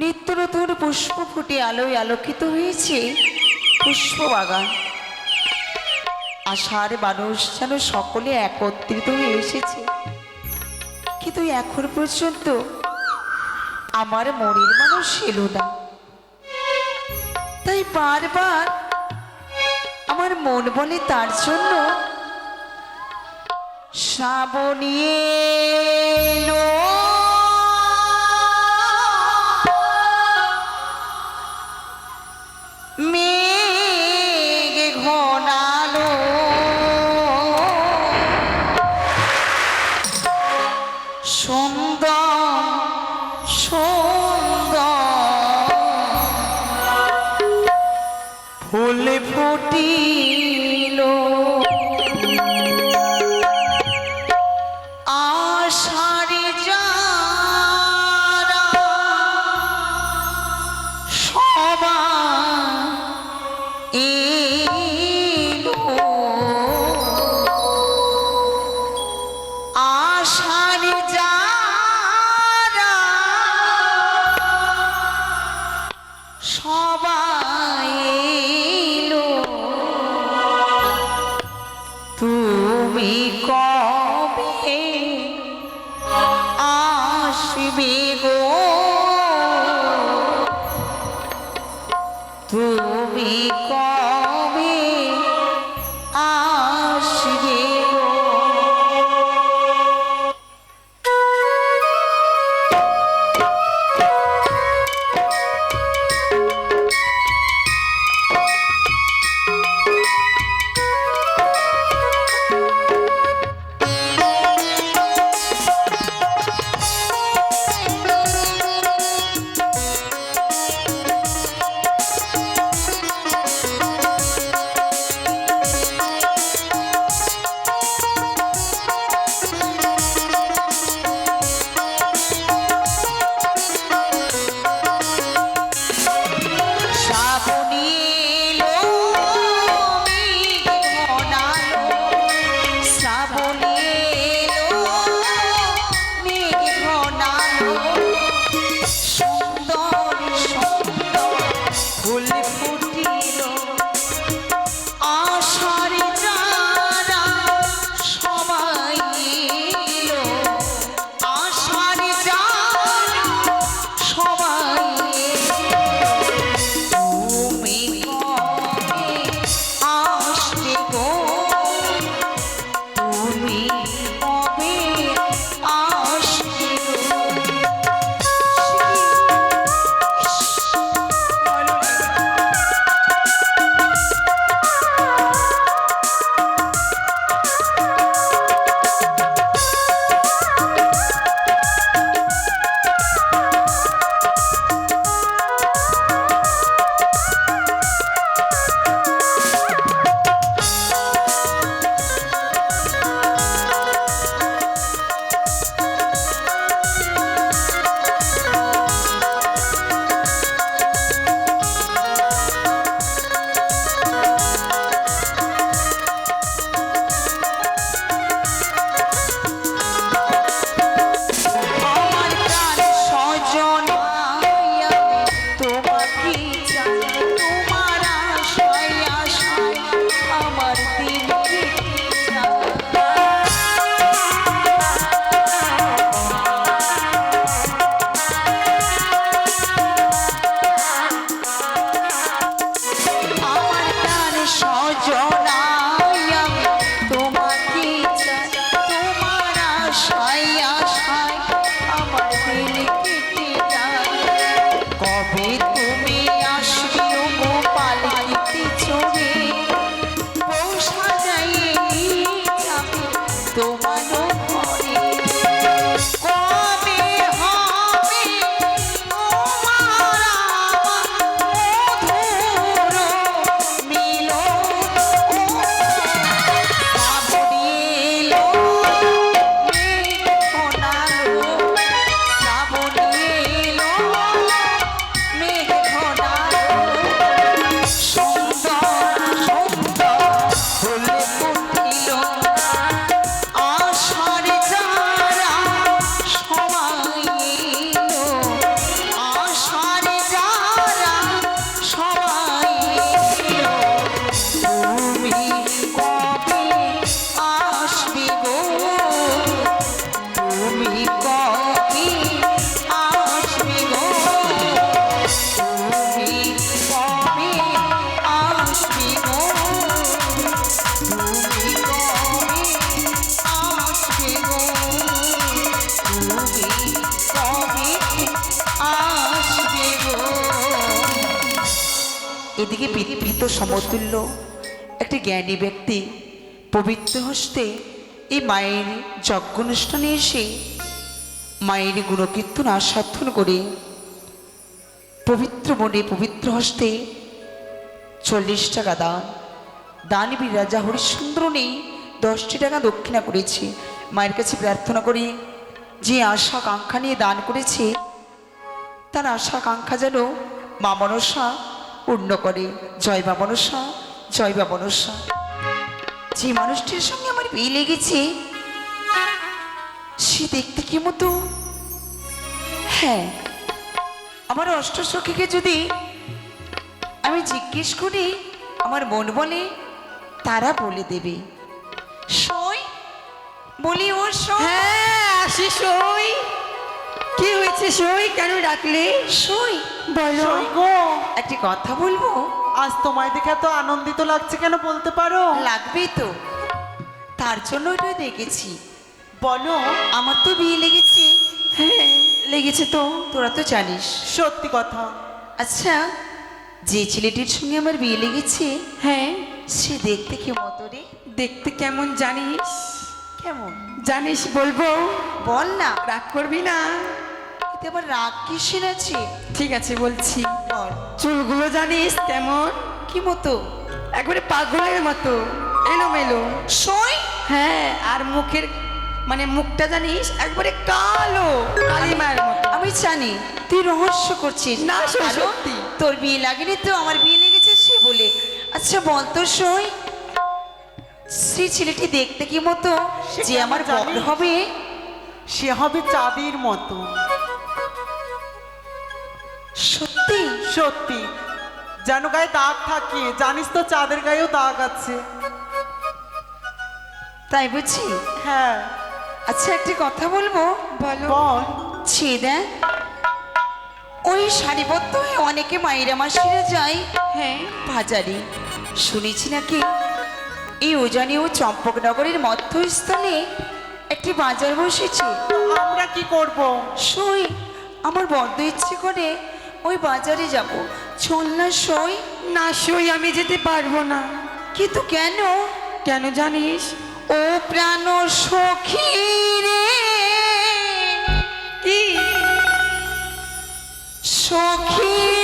নিত্য নতুন পুষ্প ফুটে আলোয় আলোকিত হয়েছে পুষ্প বাগান আষাঢ় মানুষ যেন সকলে একত্রিত হয়ে এসেছে। কিন্তু এখন পর্যন্ত আমার মনের মানুষ এলো না। তাই বারবার আমার মন বলে তার জন্য শ্রাবণী। তুমি কবে আসবে গো? এদিকে বিকৃত সমতুল্য একটি জ্ঞানী ব্যক্তি পবিত্র হস্তে এই মায়ের যজ্ঞ অনুষ্ঠানে এসে মায়ের গুণকীর্তন আস্বাদন করে পবিত্র মনে পবিত্র হস্তে চল্লিশ টাকা দান। দানবীর রাজা হরিশ্চন্দ্র নেই দশটি টাকা দক্ষিণা করেছে। মায়ের কাছে প্রার্থনা করি যে আশা কাঙ্ক্ষা নিয়ে দান করেছে, তার আশা কাঙ্ক্ষা যেন মা মনসা পূর্ণ করে। জয় বা মনসা জয় বা মনসা যে মানুষটির সঙ্গে আমার বিয়ে লেগেছে, সে দেখতে কি মতো? হ্যাঁ আমার অষ্ট সখীকে যদি আমি জিজ্ঞেস করি, আমার মন বলে, তারা বলে দেবে। সই? বলি ও সই? হ্যাঁ আসি সই। কি হয়েছে? সই কেন ডাকলে? সই? বলো। সই গো। একটি কথা বলব? আজ তোমায় দেখে এত আনন্দিত লাগছে কেন বলতে পারো? লাগবেই তো। তার জন্য এটা দেখেছি। বলো আমার তো বিয়ে লেগেছে। হ্যাঁ। লেগেছে তো তোরা তো জানিস। সত্যি কথা। আচ্ছা যে ছেলেটির সঙ্গে আমার বিয়ে লেগেছে হ্যাঁ। সে দেখতে কি মতো রে? দেখতে কেমন জানিস? কেমন? জানিস বলব? বল না। রাগ করবি না। এতে আবার রাগ কিসের আছে? ঠিক আছে বলছি। বল। চুলগুলো জানিস তেমন কি মতো? একবারে পাগলের মতো। এলোমেলো সই? হ্যাঁ আর মুখের মানে মুখটা জানিস একবারে কালো কালিমার মতো। আমি জানি তুই রহস্য করছিস। না, সত্যি। তোর বিয়ে লাগেনি তো আমার বিয়ে লেগেছে সে বলে। আচ্ছা বল তো সই। সেই ছেলেটি দেখতে কি মতো? যে আমার বর হবে। সে হবে চাঁদের মতো। সত্যি? সত্যি। যেন গায়ে দাগ থাকে জানিস তো চাঁদের গায়েও দাগ আছে। তাই বুঝছি হ্যাঁ। আচ্ছা একটি কথা বলব? বলো। বল। ছে দেখ। ওই সারিবদ্ধ হয়ে অনেকে মায়েরা মাসিরা যায় হ্যাঁ। বাজারে। শুনেছি নাকি? এই উজানি ও চম্পকনগরের মধ্যস্থলে একটি বাজার বসেছে। আমরা কি করব? সই আমার বড্ড ইচ্ছে করে ওই বাজারে যাব। চল না সই। না সই আমি যেতে পারব না। কিন্তু কেন? কেন জানিস? ও প্রাণ সখী রে। কি? সখী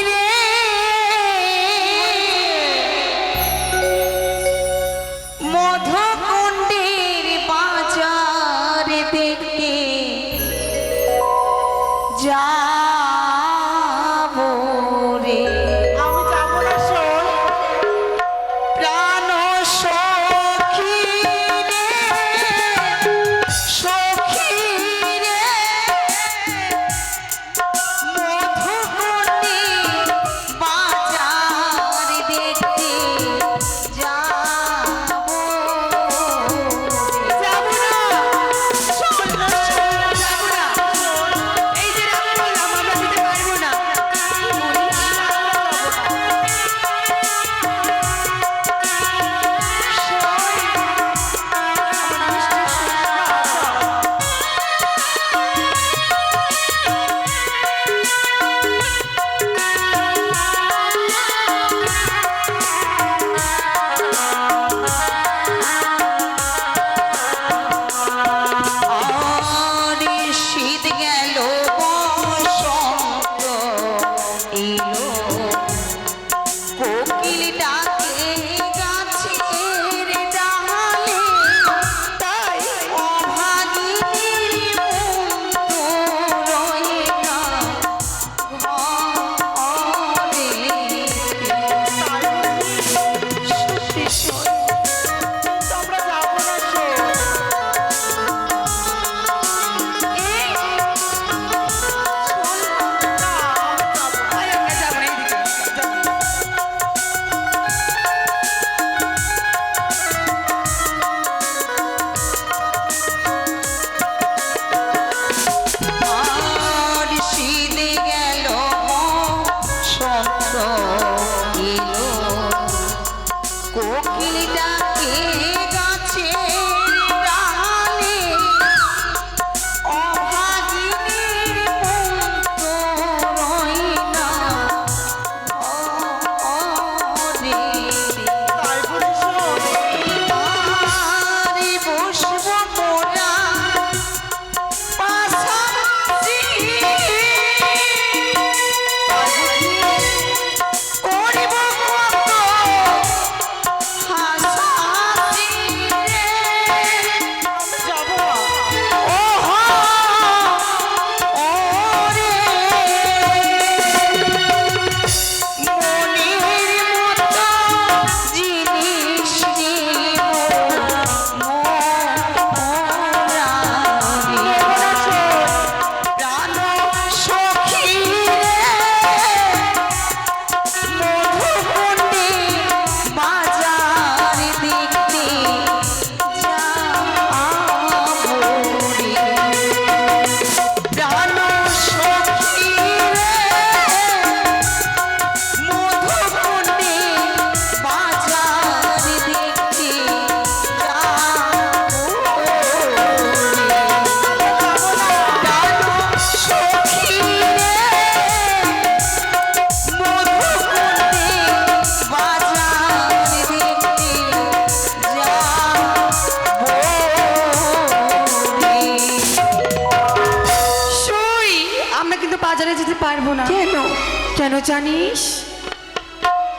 কেন জানিস?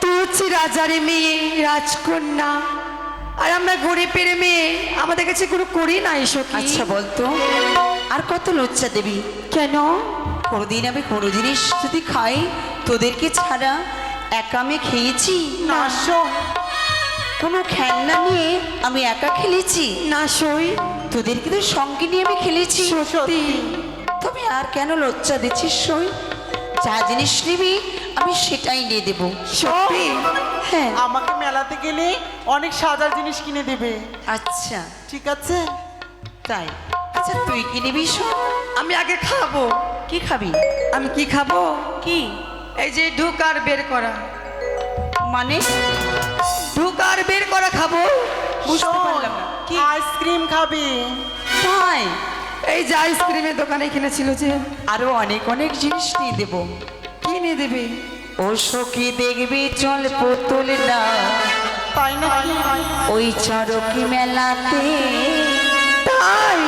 তুই হচ্ছে রাজারে মেয়ে রাজকন্যা। আর আমরা গরিবের মেয়ে আমাদের কাছে কোনো করি না সখী আচ্ছা বলতো আর কত লজ্জা দেবী। কেন? কোনোদিন আমি কোনো জিনিস যদি খাই তোদেরকে ছাড়া একা আমি খেয়েছি? না। কোনো খেলনা নিয়ে আমি একা খেলেছি? না সই। তোদেরকে তো সঙ্গে নিয়ে আমি খেলেছি। সত্যি। তবে আর কেন লজ্জা দিচ্ছিস সই? যা জিনিস নিবি আমি সেটাই নিয়ে দেবো। সত্যি? হ্যাঁ। আমাকে মেলাতে গেলে অনেক সাজার জিনিস কিনে দেবে। আচ্ছা। ঠিক আছে? তাই। আচ্ছা তুই কি নিবি সব আমি আগে খাব। কি খাবি? আমি কি খাব? কি? এই যে ঢুক আর বের করা। মানে? ঢুক আর বের করা খাব। বুঝতে পারলাম না। কি? আইসক্রিম খাবি। তাই? এই যে আইসক্রিমের দোকানে কিনেছিল যে? আরও অনেক অনেক জিনিস নিয়ে দেবো। কিনে দেবে? ও সখী দেখবি? চল পুতুল না। তাই না ওই চরকি মেলাতে তাই?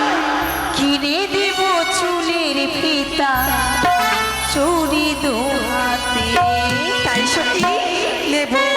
কিনে দেব চুলের ফিতা। চুরি দু হাতে তাই সত্যি? নেব।